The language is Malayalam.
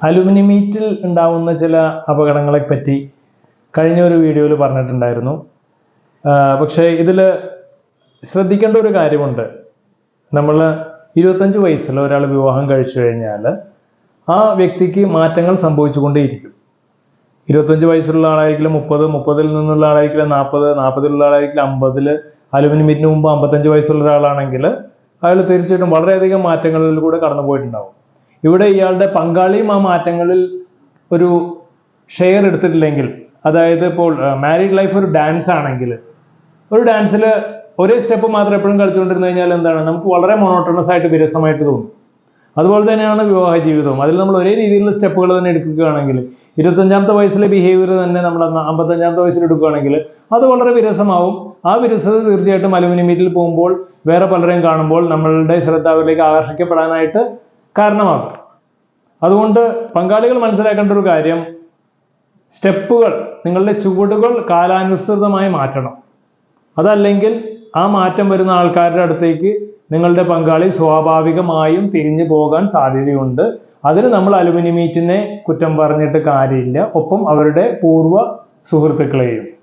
അലുമിനിയം മീറ്റിൽ ഉണ്ടാവുന്ന ചില അപകടങ്ങളെ പറ്റി കഴിഞ്ഞ ഒരു വീഡിയോയിൽ പറഞ്ഞിട്ടുണ്ടായിരുന്നു. പക്ഷേ ഇതിൽ ശ്രദ്ധിക്കേണ്ട ഒരു കാര്യമുണ്ട്. നമ്മൾ ഇരുപത്തഞ്ച് വയസ്സിൽ ഒരാൾ വിവാഹം കഴിച്ചു കഴിഞ്ഞാൽ ആ വ്യക്തിക്ക് മാറ്റങ്ങൾ സംഭവിച്ചുകൊണ്ടേയിരിക്കും. ഇരുപത്തഞ്ച് വയസ്സുള്ള ആളായിരിക്കില്ല മുപ്പത് മുപ്പതിൽ നിന്നുള്ള ആളായിരിക്കില്ല നാൽപ്പത് നാൽപ്പതിലുള്ള ആളായിരിക്കില്ല അമ്പതിൽ അലുമിനിയം മീറ്റിന് മുമ്പ് അമ്പത്തഞ്ച് വയസ്സുള്ള ഒരാളാണെങ്കിൽ അയാൾ തീർച്ചയായിട്ടും വളരെയധികം മാറ്റങ്ങളിലൂടെ കടന്നു പോയിട്ടുണ്ടാവും ഇവിടെ ഇയാളുടെ പങ്കാളിയും ആ മാറ്റങ്ങളിൽ ഒരു ഷെയർ എടുത്തിട്ടില്ലെങ്കിൽ അതായത് ഇപ്പോൾ മാരീഡ് ലൈഫ് ഒരു ഡാൻസ് ആണെങ്കിൽ ഒരു ഡാൻസിൽ ഒരേ സ്റ്റെപ്പ് മാത്രം എപ്പോഴും കളിച്ചുകൊണ്ടിരുന്നു കഴിഞ്ഞാൽ എന്താണ്? നമുക്ക് വളരെ മൊണോട്ടണസ് ആയിട്ട് വിരസമായിട്ട് തോന്നും. അതുപോലെ തന്നെയാണ് വിവാഹ ജീവിതവും. അതിൽ നമ്മൾ ഒരേ രീതിയിലുള്ള സ്റ്റെപ്പുകൾ തന്നെ എടുക്കുകയാണെങ്കിൽ ഇരുപത്തഞ്ചാമത്തെ വയസ്സിലെ ബിഹേവിയർ തന്നെ നമ്മൾ അമ്പത്തഞ്ചാമത്തെ വയസ്സിൽ എടുക്കുകയാണെങ്കിൽ അത് വളരെ വിരസമാവും. ആ വിരസത തീർച്ചയായിട്ടും അലുമിനിയം മീറ്റിൽ പോകുമ്പോൾ വേറെ പലരെയും കാണുമ്പോൾ നമ്മളുടെ ശ്രദ്ധ അവരിലേക്ക് ആകർഷിക്കപ്പെടാനായിട്ട് കാരണമാകും അതുകൊണ്ട് പങ്കാളികൾ മനസ്സിലാക്കേണ്ട ഒരു കാര്യം സ്റ്റെപ്പുകൾ നിങ്ങളുടെ ചുവടുകൾ കാലാനുസൃതമായി മാറ്റണം. അതല്ലെങ്കിൽ ആ മാറ്റം വരുന്ന ആൾക്കാരുടെ അടുത്തേക്ക് നിങ്ങളുടെ പങ്കാളി സ്വാഭാവികമായും തിരിഞ്ഞു പോകാൻ സാധ്യതയുണ്ട്. അതിന് നമ്മൾ അലുമിനിയം മീറ്റിനെ കുറ്റം പറഞ്ഞിട്ട് കാര്യമില്ല. ഒപ്പം അവരുടെ പൂർവ സുഹൃത്തുക്കളെയും.